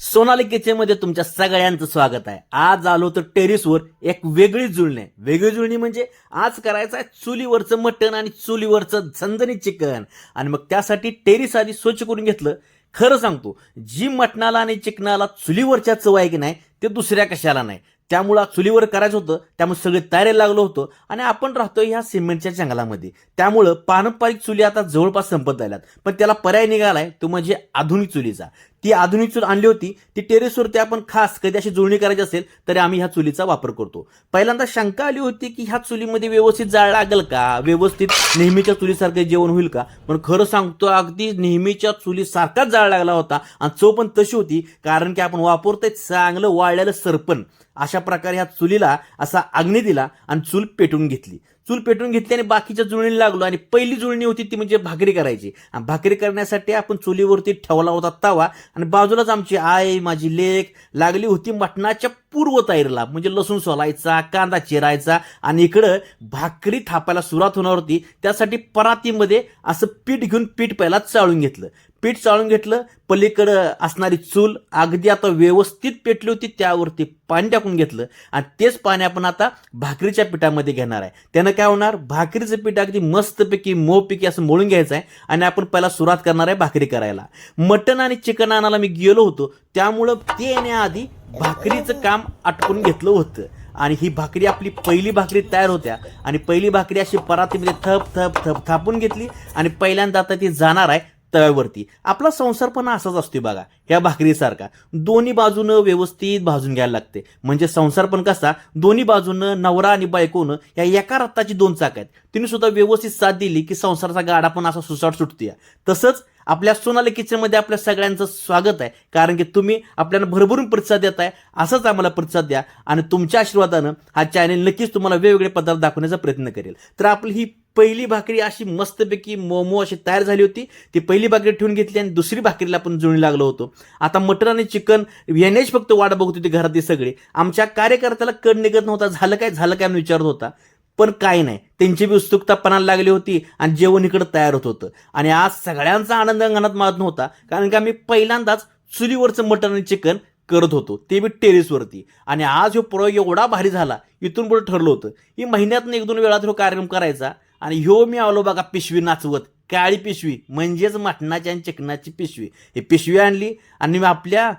सोनाली किचनमध्ये तुमच्या सगळ्यांचं स्वागत आहे. आज आलो तर टेरिसवर एक वेगळी जुळणी. आहे वेगळी जुळणी म्हणजे आज करायचं आहे चुलीवरचं मटण आणि चुलीवरचं झंझणी चिकन. आणि मग त्यासाठी टेरिस आधी स्वच्छ करून घेतलं. खरं सांगतो जी मटणाला आणि चिकनाला चुलीवरच्या चव आहे की नाही ते दुसऱ्या कशाला नाही. त्यामुळं चुलीवर करायचं होतं त्यामुळे सगळे तयारी लागलं होतं आणि आपण राहतो ह्या सिमेंटच्या जंगलामध्ये. त्यामुळं पारंपरिक चुली आता जवळपास संपत झाल्यात पण त्याला पर्याय निघालाय तो म्हणजे आधुनिक चुलीचा. ती आधुनिक चूल आणली होती ती टेरेसवरती आपण खास कधी अशी जुळणी करायची असेल तरी आम्ही ह्या चुलीचा वापर करतो. पहिल्यांदा शंका आली होती की ह्या चुलीमध्ये व्यवस्थित जाळ लागेल का? व्यवस्थित नेहमीच्या चुलीसारखं जेवण होईल का? पण खरं सांगतो अगदी नेहमीच्या चुलीसारखाच जाळ लागला होता आणि चव पण तशी होती कारण की आपण वापरतोय चांगलं वाळलेलं सरपण. अशा प्रकारे ह्या चुलीला असा अग्नी दिला आणि चूल पेटून घेतली. चूल पेटून घेतली आणि बाकीच्या जुळणीला लागलो. आणि पहिली जुळणी होती ती म्हणजे भाकरी करायची. आणि भाकरी करण्यासाठी आपण चुलीवरती ठेवला होता तवा. आणि बाजूलाच आमची आई माझी लेक लागली होती मटणाच्या पूर्व तयारीला म्हणजे लसूण सोलायचा कांदा चिरायचा आणि इकडं भाकरी थापायला सुरुवात होणार होती. त्यासाठी परातीमध्ये असं पीठ घेऊन पीठ पहिला चाळून घेतलं. पीठ चाळून घेतलं पलीकडं असणारी चूल अगदी आता व्यवस्थित पेटली होती त्यावरती पाणी टाकून घेतलं. आणि तेच पाणी आपण आता भाकरीच्या पिठामध्ये घेणार आहे. त्यानं काय होणार? भाकरीचं पीठ अगदी मस्तपैकी मऊपैकी असं मळून घ्यायचं आहे आणि आपण पहिला सुरुवात करणार आहे भाकरी करायला. मटण आणि चिकन आणायला मी गेलो होतो. त्यामुळं ते येण्याआधी भाकरीचं काम आटकून घेतलं होतं. आणि ही भाकरी आपली पहिली भाकरी तयार होत्या. आणि पहिली भाकरी अशी परातीमध्ये थप थप थप थापून घेतली. आणि पहिल्यांदा आता ती जाणार आहे. तव्यावरती आपला संसार पण असाच असतो बघा या भाकरीसारखा. दोन्ही बाजूनं व्यवस्थित भाजून घ्यायला लागते. म्हणजे संसार पण कसा दोन्ही बाजूनं नवरा आणि बायकोनं या एका रत्ताची दोन चाक आहेत. तिने सुद्धा व्यवस्थित साथ दिली की संसाराचा गाडा पण असा सुसाट सुटते तसंच आपल्या सोनाली किचनमध्ये आपल्या सगळ्यांचं स्वागत आहे. कारण की तुम्ही आपल्याला भरभरून प्रतिसाद देत आहे असंच आम्हाला प्रतिसाद द्या आणि तुमच्या आशीर्वादानं हा चॅनेल नक्कीच तुम्हाला वेगवेगळे पदार्थ दाखवण्याचा प्रयत्न करेल. तर आपली ही पहिली भाकरी अशी मस्तपैकी मोमो अशी तयार झाली होती. ती पहिली भाकरी ठेवून घेतली आणि दुसरी भाकरीला आपण जुळणी लागलो होतो. आता मटण आणि चिकन येण्याची फक्त वाट बघत होती घरातली सगळी. आमच्या कार्यकर्त्याला कड निघत नव्हता. झालं काय? झालं काय? म्हणून विचारत होता. पण काय नाही. त्यांची बी उत्सुकता पणाला लागली होती आणि जेवण इकडं तयार होत होतं. आणि आज सगळ्यांचा आनंद अंगणात मारत नव्हता. कारण की आम्ही पहिल्यांदाच चुलीवरचं मटण आणि चिकन करत होतो. ते बी टेरेसवरती. आणि आज हो प्रयोग एवढा भारी झाला. इथून पुढे ठरलं होतं. ही महिन्यातून एक दोन वेळा तो कार्यक्रम करायचा. आणि ह्यो मी आलो बघा पिशवी नाचवत. काळी पिशवी म्हणजेच मटणाची आणि चिकनाची पिशवी. ही पिशवी आणली आणि मी आपल्या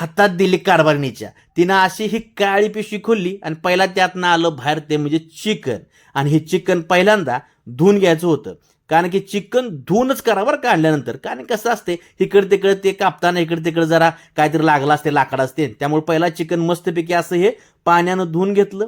हातात दिली कारभारणीच्या. तिनं अशी ही काळी पिशवी खोलली आणि पहिला त्यातनं आलं बाहेर ते म्हणजे चिकन. आणि हे चिकन पहिल्यांदा धुवून घ्यायचं होतं. कारण की चिकन धुवूनच करा बरं कारण कसं असते इकडे तिकडे ते कापताना इकडे तिकडे जरा काहीतरी लागलं असते लाकड असते. त्यामुळे पहिला चिकन मस्तपैकी असं हे पाण्यानं धुवून घेतलं.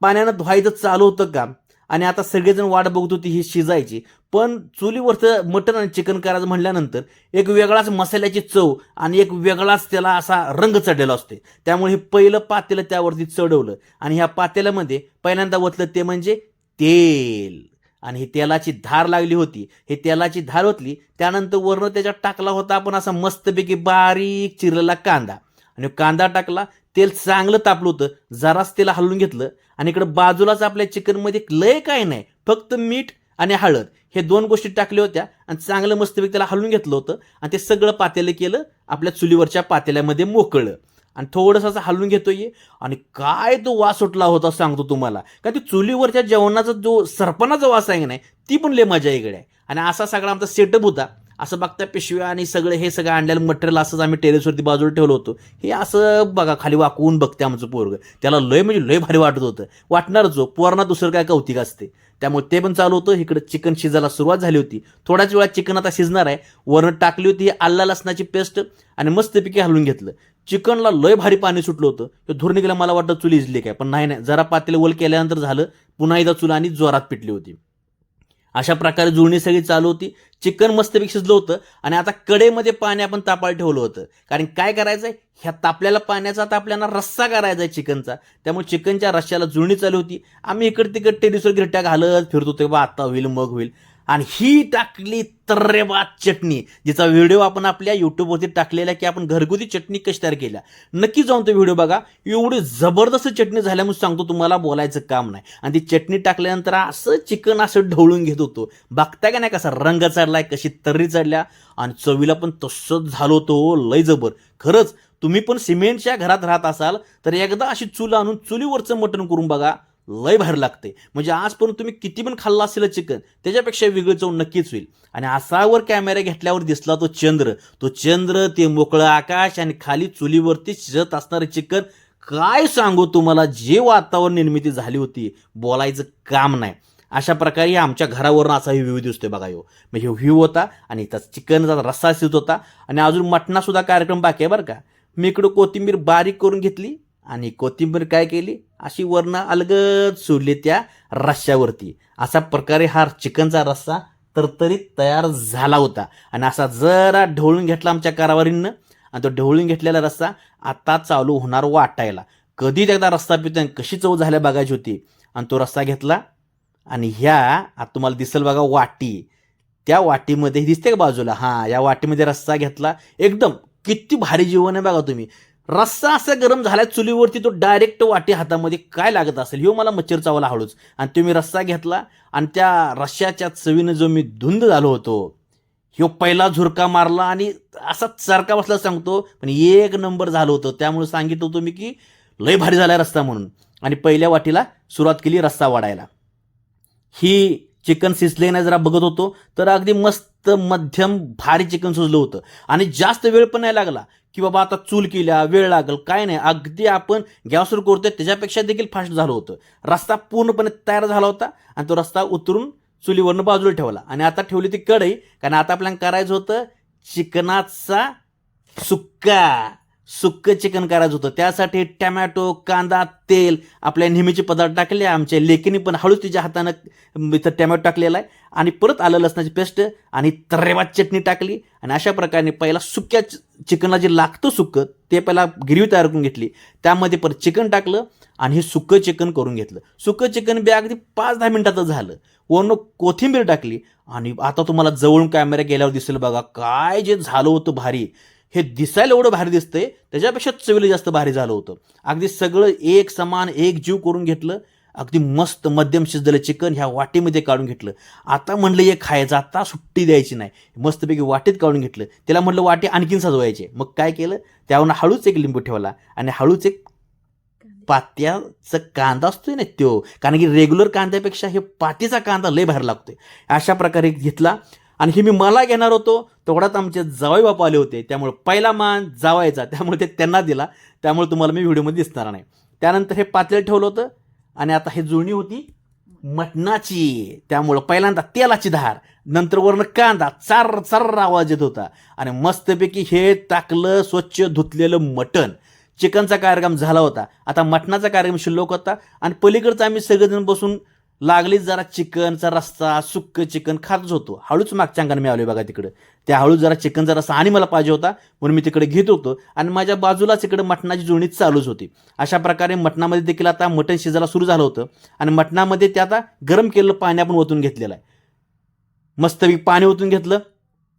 पाण्यानं धुवायचं चालू होतं काम. आणि आता सगळेजण वाट बघत होती ही शिजायची. पण चुलीवरचं मटण आणि चिकन करायचं म्हटल्यानंतर एक वेगळाच मसाल्याची चव आणि एक वेगळाच त्याला असा रंग चढलेला असते त्यामुळे हे पहिलं पातेलं त्यावरती चढवलं. आणि ह्या पातेल्यामध्ये पहिल्यांदा ओतलं ते म्हणजे तेल. आणि ही तेलाची धार लागली होती. हे तेलाची धार ओतली त्यानंतर वरनं त्याच्यात टाकला होता आपण असा मस्तपैकी बारीक चिरलेला कांदा. आणि कांदा टाकला तेल चांगलं तापलं होतं जरास त्याला हलवून घेतलं आणि इकडं बाजूलाच आपल्या चिकनमध्ये लय काय नाही फक्त मीठ आणि हळद हे दोन गोष्टी टाकल्या होत्या आणि चांगलं मस्तपैकी त्याला हलवून घेतलं होतं आणि ते सगळं पातेलं केलं आपल्या चुलीवरच्या पातेल्यामध्ये मोकळलं. आणि थोडंसं असं हलवून घेतोय. आणि काय तो वास सुटला होता सांगतो तुम्हाला. का ती चुलीवरच्या जेवणाचा जो सरपणाचा वास आहे की नाही ती पण लय मजा इकडे आहे. आणि असा सगळा आमचा सेटअप होता. असं बघता पिशव्या आणि सगळं हे सगळं आणलेलं मटेरियल असंच आम्ही टेरेसवरती बाजूला ठेवलं होतं. हे असं बघा खाली वाकवून बघते आमचं पोरग. त्याला लय म्हणजे लय भारी वाटत होतं. वाटणारच हो, जो पोरणा दुसरं काय कौतिक असते. त्यामुळे ते पण चालू होतं. इकडं चिकन शिजायला सुरुवात झाली होती. थोड्याच वेळात चिकन आता शिजणार आहे. वरण टाकली होती आल्ला लसणाची पेस्ट आणि मस्तपैकी हलवून घेतलं. चिकनला लय भारी पाणी सुटलं होतं. हे धुर निघालं मला वाटतं चुली इजली काय. पण नाही नाही. जरा पातेलं वल केल्यानंतर झालं पुन्हा एकदा चुला आणि जोरात पिटली होती. अशा प्रकारे जुळणी सगळी चालू होती. चिकन मस्तपैकी शिजलं होतं आणि आता कडेमध्ये पाणी आपण तापायला ठेवलं होतं. कारण काय करायचं आहे ह्या तापलेल्या पाण्याचा आता आपल्याला रस्सा करायचा आहे चिकनचा. त्यामुळे चिकनच्या रश्श्याला जुळणी चालू होती. आम्ही इकडे तिकडे टेरिसवर गिरट्या घालत फिरत होतो बा आता होईल मग होईल. आणि ही टाकली तर्रेबाद चटणी जिचा व्हिडिओ आपण आपल्या युट्यूबवरती टाकलेला की आपण घरगुती चटणी कशी तयार केल्या. नक्की जाऊन तो व्हिडिओ बघा. एवढी जबरदस्त चटणी झाल्यामुळे सांगतो तुम्हाला बोलायचं काम नाही. आणि ती चटणी टाकल्यानंतर असं चिकन असं ढवळून घेत होतो. बघताय का नाही कसा रंग चढलाय कशी तर्री चढल्या? आणि चवीला पण तसंच झालो हो, तो लय जबर. खरंच तुम्ही पण सिमेंटच्या घरात राहत असाल तर एकदा अशी चूल आणून चुलीवरचं मटण करून बघा. लय बाहेर लागते. म्हणजे आजपर्यंत तुम्ही किती पण खाल्लं असेल चिकन त्याच्यापेक्षा वेगळं चव नक्कीच होईल. आणि असावर कॅमेरा घेतल्यावर दिसला तो चंद्र. तो चंद्र ते मोकळं आकाश आणि खाली चुलीवरती शिजत असणारं चिकन. काय सांगू तुम्हाला जे वातावरण निर्मिती झाली होती बोलायचं काम नाही. अशा प्रकारे आमच्या घरावरून असा व्ह्यू दिसतोय बघा ह्यो म्हणजे व्ह्यू होता आणि त्याचा चिकनचा रस्सा शिजत होता. आणि अजून मटणासुद्धा कार्यक्रम बाकी आहे बरं का. मी इकडं कोथिंबीर बारीक करून घेतली. आणि कोथिंबीर काय केली? अशी वर्ण अलगद सोडली त्या रश्श्यावरती अशा प्रकारे हा चिकनचा रस्सा तरतरीत तयार झाला होता. आणि असा जरा ढवळून घेतला आमच्या कारावारीनं. आणि तो ढवळून घेतलेला रस्सा आता चालू होणार वाटायला. कधी एकदा रस्सा पितो आणि कशी चव झाल्या बघायची होती. आणि तो रस्सा घेतला. आणि ह्या आता तुम्हाला दिसेल बघा वाटी. त्या वाटीमध्ये दिसते का बाजूला? हां या वाटीमध्ये रस्सा घेतला. एकदम किती भारी जीवन आहे बघा तुम्ही. रस्सा असा गरम झाला चुलीवरती तो डायरेक्ट वाटी हातामध्ये काय लागत असेल? ह्यो मला मच्छर चावला हळूच आणि तुम्ही रस्सा घेतला आणि त्या रश्श्याच्या चवीनं जो मी धुंद झालो होतो ह्यो पहिला झुरका मारला आणि असा चरका बसला सांगतो पण एक नंबर झालं होतं. त्यामुळे सांगितलं होतं मी की लय भारी झाला रस्ता म्हणून. आणि पहिल्या वाटीला सुरुवात केली रस्सा वाढायला. ही चिकन शिजले नाही जरा बघत होतो तर अगदी मस्त मध्यम भारी चिकन सुजलं होतं. आणि जास्त वेळ पण नाही लागला. की बाबा आता चूल केल्या वेळ लागल काय नाही. अगदी आपण गॅसवर करतोय त्याच्यापेक्षा देखील फास्ट झालं होतं. रस्ता पूर्णपणे तयार झाला होता आणि तो रस्ता उतरून चुलीवरनं बाजूला ठेवला. आणि आता ठेवली ती कढई कारण आता आपल्याला करायचं होतं चिकनाचा सुक्का. सुक्क चिकन करायचं होतं. त्यासाठी टमॅटो कांदा तेल आपल्या नेहमीचे पदार्थ टाकले आमच्या लेकीने पण हळूच तिच्या हातानं इथं टमॅटो टाकलेला आहे. आणि परत आलं लसणाची पेस्ट आणि तर्रेवात चटणी टाकली. आणि अशा प्रकारे पहिला सुक्या चिकनला जे लागतं सुकं ते पहिला गिरवी तयार करून घेतली. त्यामध्ये परत चिकन टाकलं आणि हे सुकं चिकन करून घेतलं. सुकं चिकन बी अगदी पाच दहा मिनटाचं झालं. वरून कोथिंबीर टाकली आणि आता तुम्हाला जवळून कॅमेरा गेल्यावर दिसेल बघा काय जे झालं होतं भारी. हे दिसायला एवढं भारी दिसतंय त्याच्यापेक्षा चवीला जास्त भारी झालं होतं. अगदी सगळं एक समान एक जीव करून घेतलं. अगदी मस्त मध्यम शिजलेलं चिकन ह्या वाटीमध्ये काढून घेतलं. आता म्हणलं हे खायचं आता सुट्टी द्यायची नाही. मस्तपैकी वाटीत काढून घेतलं. त्याला म्हटलं वाटी आणखीन सजवायचे. मग काय केलं? त्यावरून हळूच एक लिंबू ठेवला आणि हळूच एक पात्याचा कांदा असतोय ना तो कारण की रेग्युलर कांद्यापेक्षा हे पातीचा कांदा लय बाहेर लागतोय. अशा प्रकारे घेतला आणि हे मी मला घेणार होतो तेवढ्यात आमचे जावई बापू आले होते. त्यामुळे पहिला मान जावायचा. त्यामुळे ते त्यांना दिला. त्यामुळे तुम्हाला मी व्हिडिओमध्ये दिसणार नाही. त्यानंतर हे पातेलं ठेवलं होतं. आणि आता हे जुळणी होती मटणाची. त्यामुळं पहिल्यांदा तेलाची धार नंतर वरनं कांदा चार चार आवाज येत होता. आणि मस्तपैकी हे टाकलं स्वच्छ धुतलेलं मटण. चिकनचा कार्यक्रम झाला होता. आता मटणाचा कार्यक्रम शिल्लक होता. आणि पलीकडचं आम्ही सगळेजण बसून लागलीच जरा चिकनचा रस्सा सुक्क चिकन खातच होतो. हळूच मागच्या अंगाने मी बघा तिकडं. त्या हळूच जरा चिकनचा रस्सा आणि मला पाहिजे होता म्हणून मी तिकडे घेत होतो. आणि माझ्या बाजूलाच इकडे मटणाची जुळणी चालूच होती. अशा प्रकारे मटणामध्ये देखील आता मटण शिजायला सुरू झालं होतं. आणि मटणामध्ये ते आता गरम केलेलं पाणी आपण ओतून घेतलेलं आहे. मस्तपैकी पाणी ओतून घेतलं.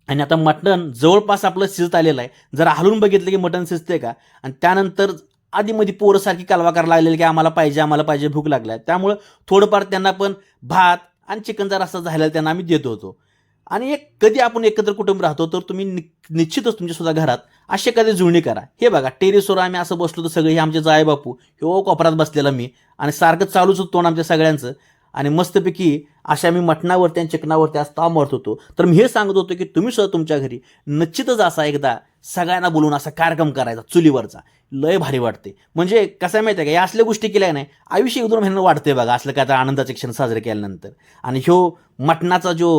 आणि आता मटण जवळपास आपलं शिजत आलेलं आहे. जरा हलवून बघितलं की मटण शिजते का? आणि त्यानंतर आधीमध्ये पोरसारखी कालवा करायला लागलेली की आम्हाला पाहिजे आम्हाला पाहिजे भूक लागल्या. त्यामुळं थोडंफार त्यांना पण भात आणि चिकनचा रस्सा झालेला त्यांना आम्ही देत होतो. आणि एक कधी आपण एकत्र कुटुंब राहतो तर तुम्ही नि निश्चितच तुमच्या सुद्धा घरात असे कधी जुळणी करा. हे बघा टेरेसवर आम्ही असं बसलो तर सगळे हे आमचे जाय बापू हो कोपरात बसलेला मी आणि सारखं चालूच होतो तोंड आमच्या सगळ्यांचं. आणि मस्तपैकी अशा मी मटणावरती आणि चिकनावरती आज ताव मारत होतो. तर मी हे सांगत होतो की तुम्ही सुद्धा तुमच्या घरी निश्चितच असा एकदा सगळ्यांना बोलून असा कार्यक्रम करायचा चुलीवरचा. लय भारी वाटते. म्हणजे कसं आहे माहिती आहे का या असल्या गोष्टी केल्या नाही आयुष्य एक दोन महिन्यानं वाढते बघा असलं काय तर आनंदाचे क्षण साजरे केल्यानंतर. आणि ह्यो मटणाचा जो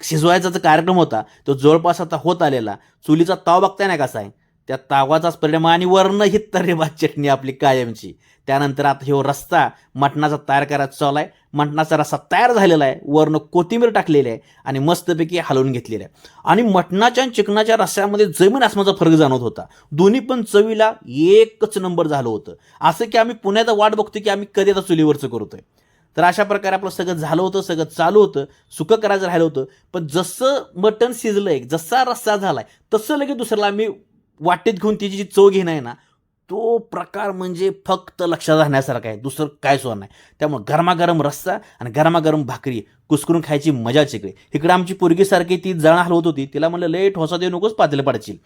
शिजवायचा जो कार्यक्रम होता तो जवळपास आता होत आलेला. चुलीचा ताव बघताय नाही कसा आहे? त्या तावाचाच परिणाम आणि वर्ण ही तर्रेबाद चटणी आपली कायमची. त्यानंतर आता हे हो रस्ता मटणाचा तयार करायचा चालू आहे. मटणाचा रस्सा तयार झालेला आहे. वर्ण कोथिंबीर टाकलेली आहे आणि मस्तपैकी हलवून घेतलेलं आहे. आणि मटणाच्या आणि चिकनाच्या रस्स्यामध्ये जमीन आसमाचा फरक जाणवत होता. दोन्ही पण चवीला एकच नंबर झालं होतं. असं की आम्ही पुण्याचा वाट बघतो की आम्ही कधी आता चुलीवरचं करतोय. तर अशा प्रकारे आपलं सगळं झालं होतं सगळं चालू होतं. सुकं करायचं राहिलं होतं. पण जसं मटण शिजलंय जसा रस्सा झालाय तसं लगेच दुसऱ्याला आम्ही वाटेत घेऊन त्याची जी चव घेणं आहे ना तो प्रकार म्हणजे फक्त लक्षात राहण्यासारखा आहे. दुसरं काय सुद्धा नाही. त्यामुळे गरमागरम रस्सा आणि गरमागरम भाकरी कुसकरून खायची मजाच इकडे इकडे आमची पोरगीसारखी ती जळण हलवत होती. तिला म्हणलं लय ठोसा देऊ नकोच पातळी पडशील.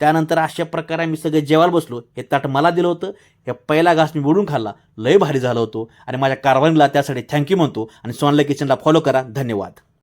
त्यानंतर अशा प्रकारे आम्ही सगळे जेवायला बसलो. हे ताट मला दिलं होतं. हे पहिला घास मी बुडून खाल्ला. लय भारी झालं होतो. आणि माझ्या कारवानीला त्यासाठी थँक्यू म्हणतो. आणि सोनला किचनला फॉलो करा. धन्यवाद.